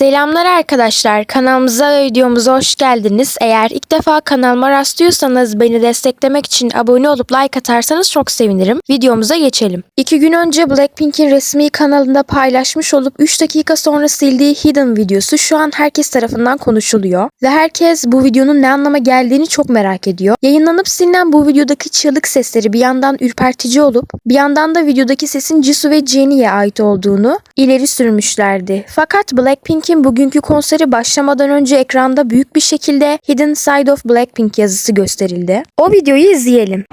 Selamlar arkadaşlar. Kanalımıza ve videomuza hoş geldiniz. Eğer ilk defa kanalıma rastlıyorsanız beni desteklemek için abone olup like atarsanız çok sevinirim. Videomuza geçelim. İki gün önce Blackpink'in resmi kanalında paylaşmış olup 3 dakika sonra sildiği Hidden videosu şu an herkes tarafından konuşuluyor. Ve herkes bu videonun ne anlama geldiğini çok merak ediyor. Yayınlanıp silinen bu videodaki çığlık sesleri bir yandan ürpertici olup bir yandan da videodaki sesin Jisoo ve Jennie'ye ait olduğunu ileri sürmüşlerdi. Fakat Blackpink'in bugünkü konseri başlamadan önce ekranda büyük bir şekilde Hidden Side of Blackpink yazısı gösterildi. O videoyu izleyelim.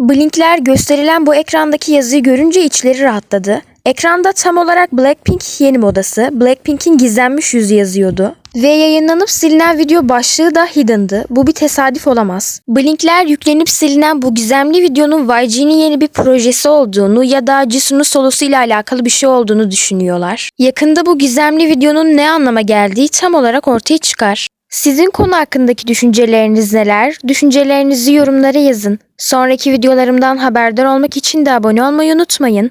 Blinkler gösterilen bu ekrandaki yazıyı görünce içleri rahatladı. Ekranda tam olarak Blackpink yeni modası, Blackpink'in gizlenmiş yüzü yazıyordu. Ve yayınlanıp silinen video başlığı da Hidden'dı. Bu bir tesadüf olamaz. Blinkler yüklenip silinen bu gizemli videonun YG'nin yeni bir projesi olduğunu ya da Jisoo'nun solosu ile alakalı bir şey olduğunu düşünüyorlar. Yakında bu gizemli videonun ne anlama geldiği tam olarak ortaya çıkar. Sizin konu hakkındaki düşünceleriniz neler? Düşüncelerinizi yorumlara yazın. Sonraki videolarımdan haberdar olmak için de abone olmayı unutmayın.